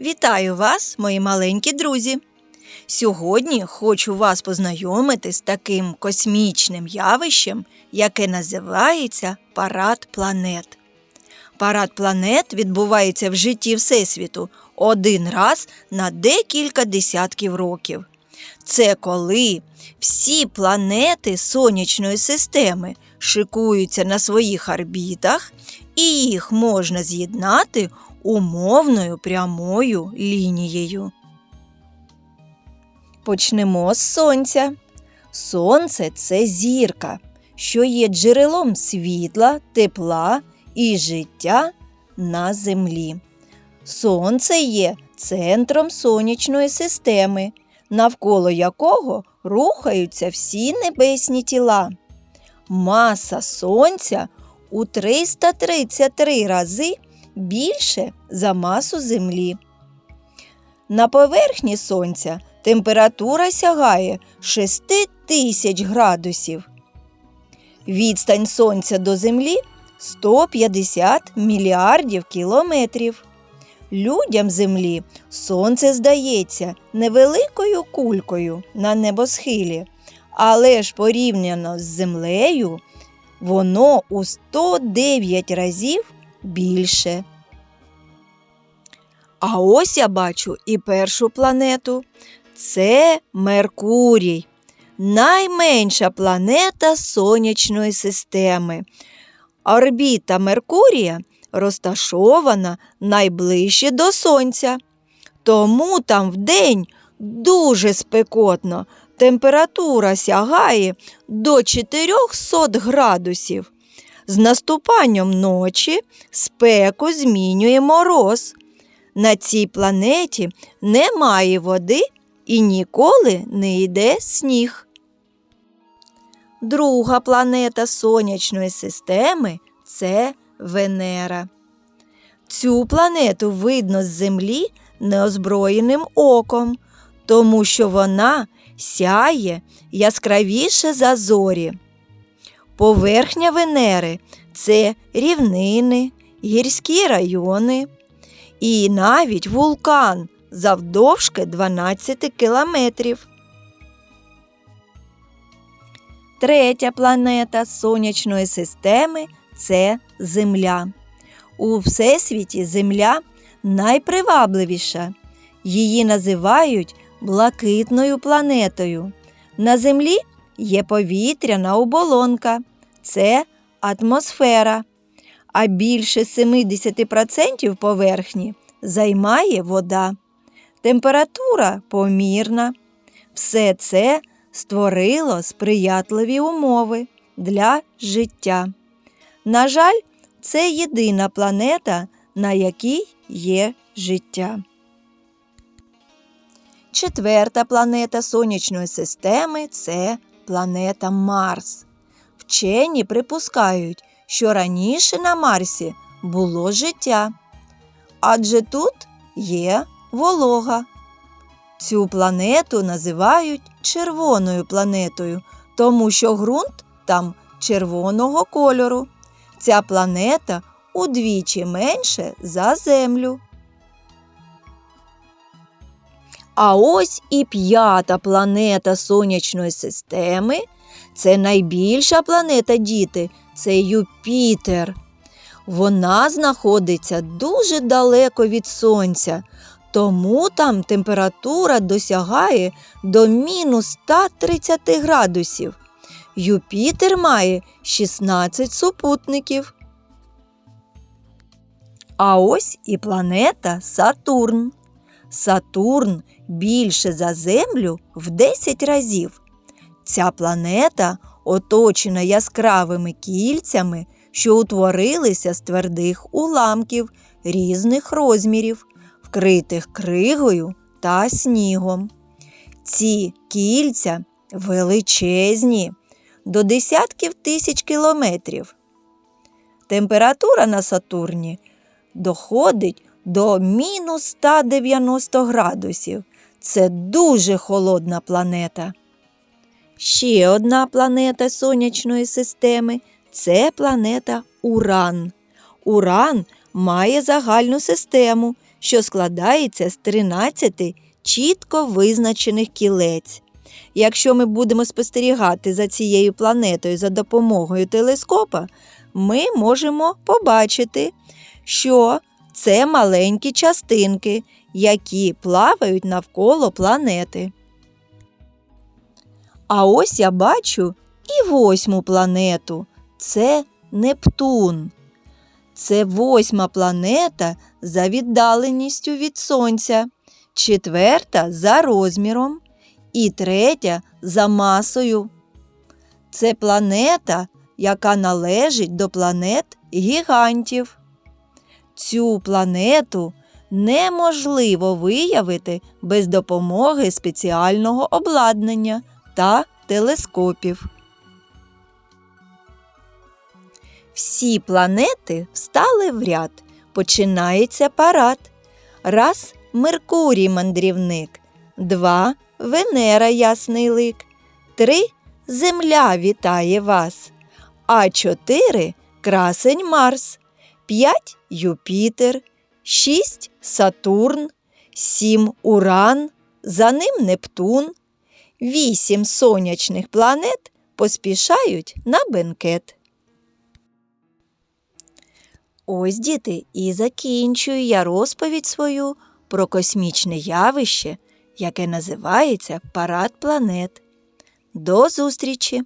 Вітаю вас, мої маленькі друзі! Сьогодні хочу вас познайомити з таким космічним явищем, яке називається парад планет. Парад планет відбувається в житті Всесвіту один раз на декілька десятків років. Це коли всі планети сонячної системи шикуються на своїх орбітах, і їх можна з'єднати умовною прямою лінією. Почнемо з сонця. Сонце це зірка, що є джерелом світла, тепла і життя на землі. Сонце є центром сонячної системи, навколо якого рухаються всі небесні тіла. Маса сонця у 333 рази більше за масу Землі. На поверхні сонця температура сягає 6 тисяч градусів. Відстань сонця до Землі 150 мільярдів кілометрів. Людям Землі сонце здається невеликою кулькою на небосхилі, але ж порівняно з землею воно у 109 разів більше. А ось я бачу і першу планету. Це Меркурій, найменша планета сонячної системи. Орбіта Меркурія розташована найближче до Сонця. Тому там вдень дуже спекотно. Температура сягає до 400 градусів. З наступанням ночі спеку змінює мороз. На цій планеті немає води і ніколи не йде сніг. Друга планета сонячної системи це Венера. Цю планету видно з Землі неозброєним оком, тому що вона сяє яскравіше за зорі. Поверхня Венери це рівнини, гірські райони і навіть вулкан завдовжки 12 кілометрів. Третя планета сонячної системи це Земля. У Всесвіті Земля найпривабливіша. Її називають блакитною планетою. На Землі є повітряна оболонка, це атмосфера, а більше 70% поверхні займає вода. Температура помірна. Все це створило сприятливі умови для життя. На жаль, це єдина планета, на якій є життя. Четверта планета сонячної системи це планета Марс. Вчені припускають, що раніше на Марсі було життя, адже тут є волога. Цю планету називають червоною планетою, тому що ґрунт там червоного кольору. Ця планета удвічі менше за Землю. А ось і п'ята планета сонячної системи. Це найбільша планета діти, це Юпітер. Вона знаходиться дуже далеко від Сонця, тому там температура досягає до мінус 130 градусів. Юпітер має 16 супутників. А ось і планета Сатурн. Сатурн більше за Землю в 10 разів. Ця планета оточена яскравими кільцями, що утворилися з твердих уламків різних розмірів, вкритих кригою та снігом. Ці кільця величезні до десятків тисяч кілометрів. Температура на Сатурні доходить до мінус 190 градусів. Це дуже холодна планета. Ще одна планета сонячної системи це планета Уран. Уран має загальну систему, що складається з 13 чітко визначених кілець. Якщо ми будемо спостерігати за цією планетою за допомогою телескопа, ми можемо побачити, що це маленькі частинки, які плавають навколо планети. А ось я бачу і восьму планету це Нептун. Це восьма планета за віддаленістю від Сонця, четверта за розміром і третя за масою. Це планета, яка належить до планет гігантів. Цю планету неможливо виявити без допомоги спеціального обладнання та телескопів. Всі планети встали в ряд. Починається парад. Раз Меркурій мандрівник, два Венера ясний лик, три Земля вітає вас, а чотири красень Марс, п'ять Юпітер, шість Сатурн, сім Уран, за ним Нептун, вісім сонячних планет поспішають на бенкет. Ось, діти, і закінчую я розповідь свою про космічне явище, яке називається Парад планет. До зустрічі!